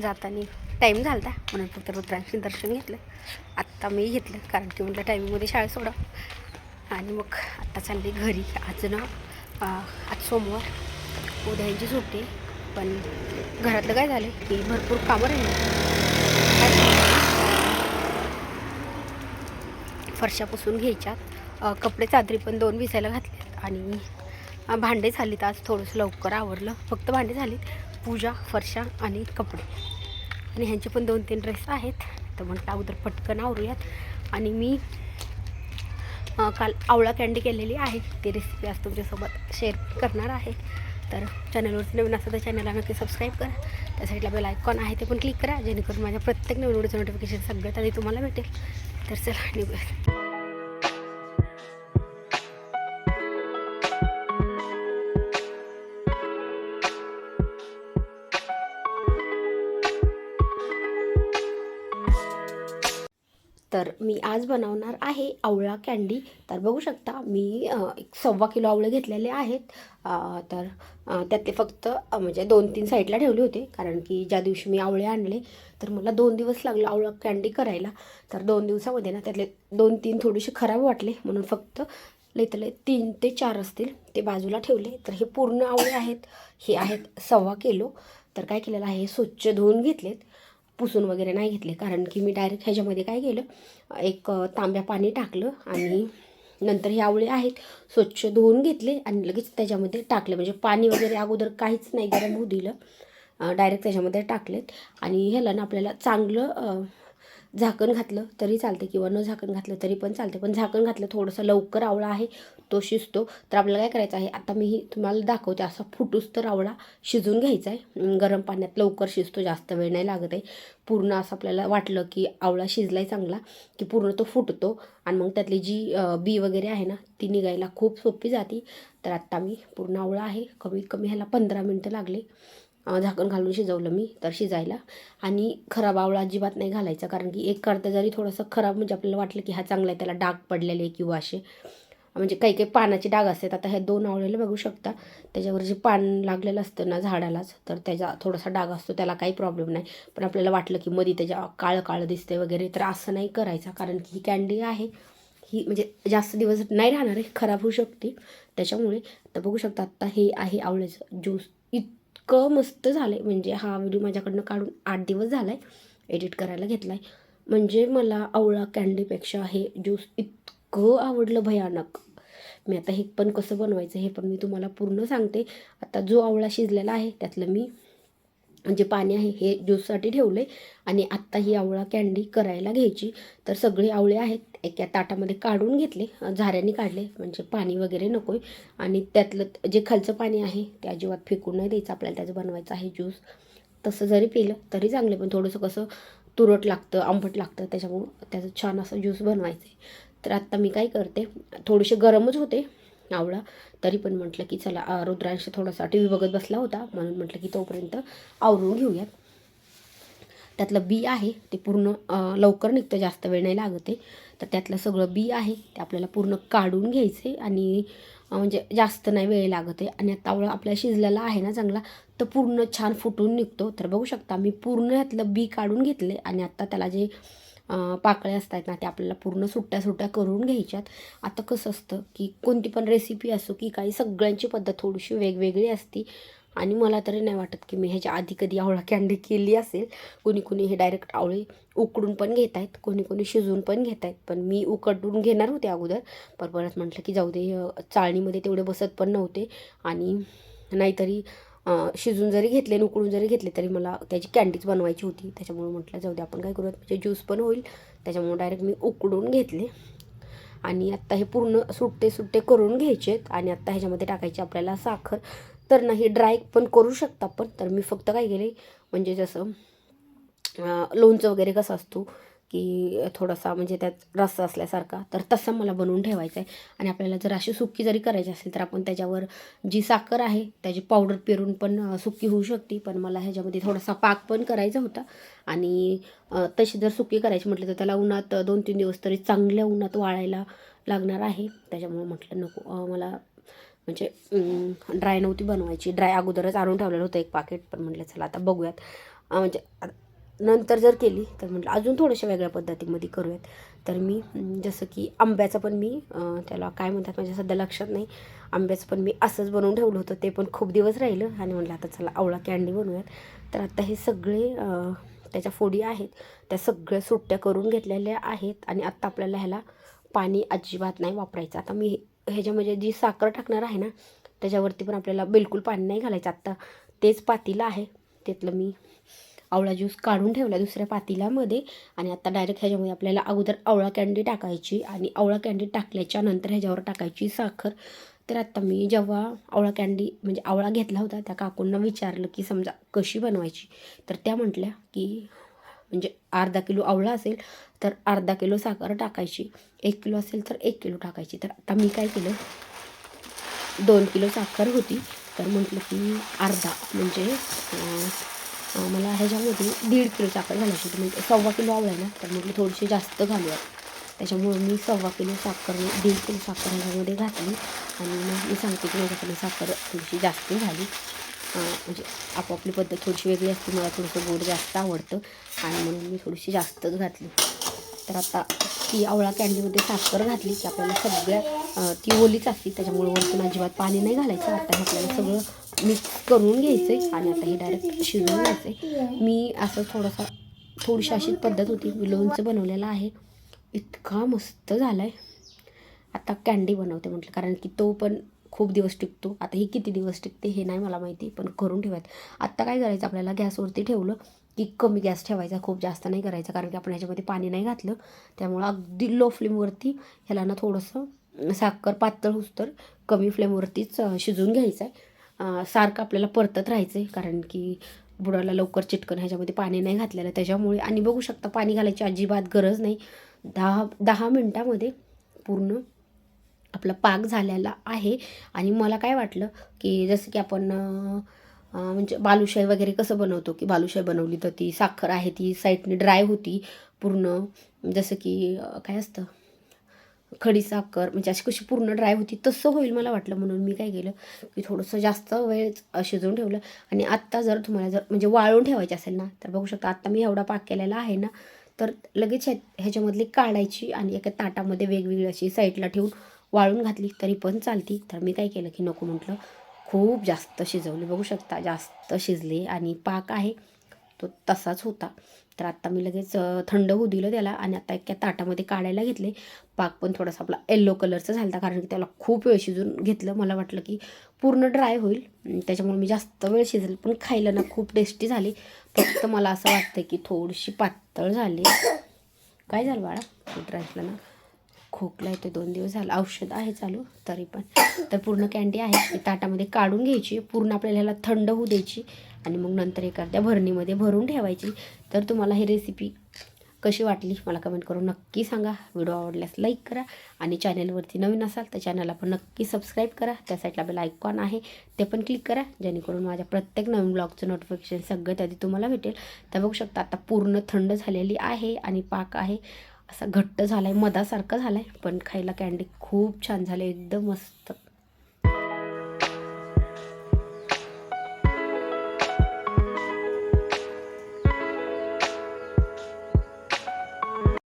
जाताना टाईम झाला होता म्हणून फक्त रुद्रांशी दर्शन घेतलं. आत्ता मी घेतलं कारण की म्हटलं टायमिंगमध्ये शाळा सोडा. आणि मग आत्ता चालली घरी. आज ना आज सोमवार. उद्यांची सुट्टी पण घरातलं काय झालं की भरपूर कामं राहिली. फरशा पुसून घ्यायच्यात कपडे चादरी पण दोन विसायला घातल्यात आणि भांडे झालीत. आज थोडंसं लवकर आवरलं. फक्त भांडे झालीत. पूजा फरशा आणि कपडे. आणि ह्यांचे पण दोन तीन ड्रेस आहेत. तर म्हटलं अगोदर पटकन आवरूयात. आणि मी काल आवळा कॅन्डी केलेली आहे. ती रेसिपी आज तुमच्यासोबत शेअर करणार आहे. तर चॅनलवरती नवीन असतं तर चॅनलला नक्की सबस्क्राईब करा. त्या साईडला बेल आयकॉन आहे ते पण क्लिक करा. जेणेकरून माझ्या प्रत्येक नवीन व्हिडिओचं नोटिफिकेशन सगळ्यात आधी तुम्हाला भेटेल. तर चला निघूया तर मी आज बनवणार आहे आवळा कँडी तर बघू शकता मी एक सव्वा किलो आवळे घेतलेले आहेत. तर त्यातले फक्त म्हणजे दोन तीन साईडला ठेवले होते. कारण की ज्या दिवशी मी आवळे आणले तर मला दोन दिवस लागले आवळा कँडी करायला. तर दोन दिवसामध्ये ना त्यातले दोन तीन थोडेसे खराब वाटले. म्हणून फक्त लई तीन ते चार असतील ते बाजूला ठेवले. तर हे पूर्ण आवळे आहेत. हे आहेत सव्वा किलो. तर काय केलेलं आहे स्वच्छ धुवून घेतलेत. पुसून वगैरे नाही घेतले. कारण की मी डायरेक्ट ह्याच्यामध्ये काय केलं एक तांब्या पाणी टाकलं आणि नंतर हे आवळे आहेत स्वच्छ धुवून घेतले आणि लगेच त्याच्यामध्ये टाकले. म्हणजे पाणी वगैरे अगोदर काहीच नाही गरम होऊ दिलं. डायरेक्ट त्याच्यामध्ये टाकलेत आणि ह्याला ना आपल्याला चांगलं झाकण घातलं तरी चालते किंवा न झाकण घातलं तरी पण चालते. पण झाकण घातलं थोडंसं लवकर आवळा आहे तो शिजतो. तर आपल्याला काय करायचं आहे आता मी ही तुम्हाला दाखवते असा फुटूस तर आवळा शिजून घ्यायचा आहे. गरम पाण्यात लवकर शिजतो जास्त वेळ नाही लागत आहे. पूर्ण असं आपल्याला वाटलं की आवळा शिजलाय चांगला की पूर्ण तो फुटतो. आणि मग त्यातली जी बी वगैरे आहे ना ती निघायला खूप सोपी जाती. तर आत्ता मी पूर्ण आवळा आहे कमीत कमी ह्याला पंधरा मिनटं लागले. झाकण घालून शिजवलं मी तर शिजायला. आणि खराब आवळा अजिबात नाही घालायचा कारण की एक करता जरी थोडंसं खराब म्हणजे आपल्याला वाटलं की हा चांगला आहे त्याला डाग पडलेले किंवा असे. म्हणजे काही काही पानाचे डाग असतात. आता ह्या दोन आवळेला बघू शकता. त्याच्यावर जे पान लागलेलं असतं ना झाडालाच तर त्याचा थोडासा डाग असतो. त्याला काही प्रॉब्लेम नाही. पण आपल्याला वाटलं की मध्ये त्याच्या काळं काळं दिसते वगैरे तर असं नाही करायचा. कारण की ही कॅन्डी आहे. ही म्हणजे जास्त दिवस नाही राहणार आहे. खराब होऊ शकते. त्याच्यामुळे तर बघू शकता आत्ता हे आहे आवळ्याचं ज्यूस इतकं मस्त झालं आहे म्हणजे हा व्हिडिओ माझ्याकडनं काढून आठ दिवस झाला आहे एडिट करायला घेतला आहे म्हणजे मला आवळा कॅन्डीपेक्षा हे ज्यूस इतकं आवडलं भयानक मी आता हे पण कसं बनवायचं हे पण मी तुम्हाला पूर्ण सांगते. आता जो आवळा शिजलेला आहे त्यातलं मी जे पाणी आहे हे ज्यूससाठी ठेवलं आहे आणि आत्ता ही आवळा कॅन्डी करायला घ्यायची. तर सगळे आवळे आहेत एका ताटामध्ये काढून घेतले झाऱ्याने काढले म्हणजे पाणी वगैरे नको आहे आणि त्यातलं जे खालचं पाणी आहे ते अजिबात फेकून नाही द्यायचं आपल्याला त्याचं बनवायचं आहे ज्यूस. तसं जरी पिलं तरी चांगलं पण थोडंसं कसं तुरट लागतं आंबट लागतं त्याच्यामुळं त्याचं छान असं ज्यूस बनवायचं आहे तर आत्ता मी काय करते थोडेसे गरमच होते आवळा तरी पण म्हटलं की चला रुद्रांश थोडासा टी व्ही बघत बसला होता म्हणून म्हटलं की तोपर्यंत आवरून घेऊयात. त्यातलं बी आहे ते पूर्ण लवकर निघतं जास्त वेळ नाही लागत आहे. तर त्यातलं सगळं बी आहे ते आपल्याला पूर्ण काढून घ्यायचे आणि म्हणजे जास्त नाही वेळ लागत आहे. आणि आता आवळा आपल्या शिजलेला आहे ना चांगला तर पूर्ण छान फुटून निघतो. तर बघू शकता मी पूर्ण ह्यातलं बी काढून घेतले आणि आत्ता त्याला जे पाकळ्या असतात ना त्या आपल्याला पूर्ण सुट्ट्या सुट्ट्या करून घ्यायच्यात. आता कसं असतं की कोणती पण रेसिपी असो की काही सगळ्यांची पद्धत थोडीशी वेगवेगळी असती. आणि मला तरी नाही वाटत की मी ह्याच्या आधी कधी आवळा कॅन्डी केली असेल. कोणी कोणी हे डायरेक्ट आवळे उकडून पण घेत आहेत कोणी कोणी शिजवून पण घेत आहेत पण मी उकडून घेणार होते अगोदर पण परत म्हटलं की जाऊ दे चाळणीमध्ये तेवढे बसत पण नव्हते. आणि नाहीतरी शिजून जरी घेतले आणि जरी घेतले तरी मला त्याची कॅन्डीज बनवायची होती. त्याच्यामुळे म्हटलं जाऊ दे आपण काय करूयात? म्हणजे ज्यूस पण होईल. त्याच्यामुळे डायरेक्ट मी उकडून घेतले. आणि आत्ता हे पूर्ण सुट्टे सुट्टे करून घ्यायचे आहेत. आणि आत्ता ह्याच्यामध्ये टाकायची आपल्याला साखर. तर नाही ड्राय पण करू शकता पण. तर मी फक्त काय केले म्हणजे जसं लोणचं वगैरे कसं असतो की थोडासा म्हणजे त्यात रस्सा असल्यासारखा. तर तसं मला बनवून ठेवायचं आहे आणि आपल्याला जर अशी सुक्की जरी करायची असेल तर आपण त्याच्यावर जी साखर आहे त्याची पावडर पेरून पण सुक्की होऊ शकते. पण मला ह्याच्यामध्ये थोडासा पाक पण करायचा होता. आणि तशी जर सुक्की करायची म्हटलं तर त्याला उन्हात दोन तीन दिवस तरी चांगल्या उन्हात वाळायला लागणार आहे. त्याच्यामुळे म्हटलं नको मला म्हणजे ड्राय नव्हती बनवायची. ड्राय अगोदरच आणून ठेवलेलं होतं एक पाकिट पण म्हटलं चला आता बघूयात. म्हणजे नंतर जर केली तर म्हटलं अजून थोड्याशा वेगळ्या पद्धतीमध्ये करूयात. तर मी जसं की आंब्याचं पण मी त्याला काय म्हणतात माझ्या सध्या लक्षात नाही. आंब्याचं पण मी असंच बनवून ठेवलं होतं ते पण खूप दिवस राहिलं. आणि म्हटलं आता चला आवळा कँडी बनवूयात. तर आता हे सगळे त्याच्या फोडी आहेत. त्या सगळ्या सुट्ट्या करून घेतलेल्या आहेत. आणि आत्ता आपल्याला ह्याला पाणी अजिबात नाही वापरायचं. आता मी ह्याच्यामध्ये म्हणजे जी साखर टाकणार आहे ना त्याच्यावरती पण आपल्याला बिलकुल पाणी नाही घालायचं. आत्ता तेच पातीला आहे. त्यातलं मी आवळा ज्यूस काढून ठेवला दुसऱ्या पातीलामध्ये आणि आता डायरेक्ट ह्याच्यामध्ये आपल्याला अगोदर आवळा कँडी टाकायची आणि आवळा कँडी टाकल्याच्या नंतर ह्याच्यावर टाकायची साखर. तर आता मी जेव्हा आवळा कँडी म्हणजे आवळा घेतला होता त्या काकूंना विचारलं की समजा कशी बनवायची? तर त्या म्हटल्या की म्हणजे अर्धा किलो आवळा असेल तर अर्धा किलो साखर टाकायची. एक किलो असेल तर एक किलो टाकायची. तर आता मी काय केलं? दोन किलो साखर होती. तर म्हटलं की अर्धा म्हणजे मला ह्याच्यामध्ये दीड किलो साखर घालायची होती. म्हणजे सव्वा किलो आवळा आहे ना तर म्हटलं थोडीशी जास्त घालूया त्याच्यामुळे मी सव्वा किलो साखर दीड किलो साखर ह्याच्यामध्ये घातली. आणि मग मी सांगते की माझ्याकडे साखर थोडीशी जास्त झाली. म्हणजे आपापली पद्धत थोडीशी वेगळी असते मला थोडंसं गोड जास्त आवडतं. आणि म्हणून मी थोडीशी जास्तच घातली. तर आता ती आवळा कँडीमध्ये साखर घातली की आपल्याला सगळ्या ती ओलीच असते. त्याच्यामुळे वरतून अजिबात पाणी नाही घालायचं. आता हे आपल्याला सगळं मिक्स करून घ्यायचं आहे आणि आता हे डायरेक्ट शिजवून घ्यायचं आहे मी असं थोडासा थोडीशी अशीच पद्धत होती. लोणचं बनवलेलं आहे. इतका मस्त झाला आहे आता कँडी बनवते म्हटलं कारण की तो पण खूप दिवस टिकतो. आता ही किती दिवस टिकते हे नाही मला माहिती पण करून ठेवायचं आत्ता काय करायचं आपल्याला गॅसवरती ठेवलं की कमी गॅस ठेवायचा खूप जास्त नाही करायचा कारण की आपण ह्याच्यामध्ये पाणी नाही घातलं. त्यामुळं अगदी लो फ्लेमवरती ह्याला ना थोडंसं साखर पातळ होस तर कमी फ्लेमवरतीच शिजून शिजवून घ्यायचं आहे सारखं आपल्याला परतत राहायचं आहे कारण की बुडाला लवकर चिटकन ह्याच्यामध्ये पाणी नाही घातलेलं. त्याच्यामुळे आणि बघू शकता पाणी घालायची अजिबात गरज नाही. दहा दहा मिनटामध्ये पूर्ण आपला पाक झालेला आहे. आणि मला काय वाटलं की जसं की आपण म्हणजे बालुशाही वगैरे कसं बनवतो की बालुशाही बनवली तर ती साखर आहे ती साईडने ड्राय होती. पूर्ण जसं की काय असतं? खडी साखर म्हणजे अशी कशी पूर्ण ड्राय होती तसं होईल मला वाटलं. म्हणून मी काय केलं की थोडंसं जास्त वेळ शिजवून ठेवलं. आणि आत्ता जर तुम्हाला जर म्हणजे वाळून ठेवायचे असेल ना तर बघू शकता आत्ता मी एवढा पाक केलेला आहे ना तर लगेच ह्या ह्याच्यामधली काढायची आणि एका ताटामध्ये वेगवेगळी अशी साईडला ठेवून वाळून घातली तरी पण चालती. तर मी काय केलं की नको म्हटलं खूप जास्त शिजवले. बघू शकता जास्त शिजले आणि पाक आहे. तो तसाच होता. तर आत्ता मी लगेच थंड होऊ दिलं त्याला आणि आता एका ताटामध्ये काढायला घेतले. पाक पण थोडासा आपला येल्लो कलरचा झाला होता कारण की त्याला खूप वेळ शिजून घेतलं. मला वाटलं की पूर्ण ड्राय होईल. त्याच्यामुळे मी जास्त वेळ शिजेल पण खायला ना खूप टेस्टी झाली. फक्त मला असं वाटतं की थोडीशी पातळ झाली. काय झालं बाळा? फूड ना खोकला येतो दोन दिवस झालं. औषध आहे चालू तरी पण. तर पूर्ण कॅन्डी आहे. ती ताटामध्ये काढून घ्यायची. पूर्ण आपल्याला ह्याला थंड होऊ द्यायची. आणि मग नंतर एखाद्या भरणीमध्ये भरून ठेवायची. तर तुम्हाला ही रेसिपी कशी वाटली मला कमेंट करून नक्की सांगा. व्हिडिओ आवडल्यास लाईक करा आणि चॅनलवरती नवीन असाल तर चॅनलला पण नक्की सबस्क्राईब करा. त्या साईडला बेल आयकॉन आहे. ते पण क्लिक करा. जेणेकरून माझ्या प्रत्येक नवीन ब्लॉगचं नोटिफिकेशन सगळ्यात आधी तुम्हाला भेटेल. तर बघू शकता आता पूर्ण थंड झालेली आहे आणि पाक आहे. असा घट्ट झाला आहे मधासारखा झाला आहे पण खायला कँडी खूप छान झाले. एकदम मस्त.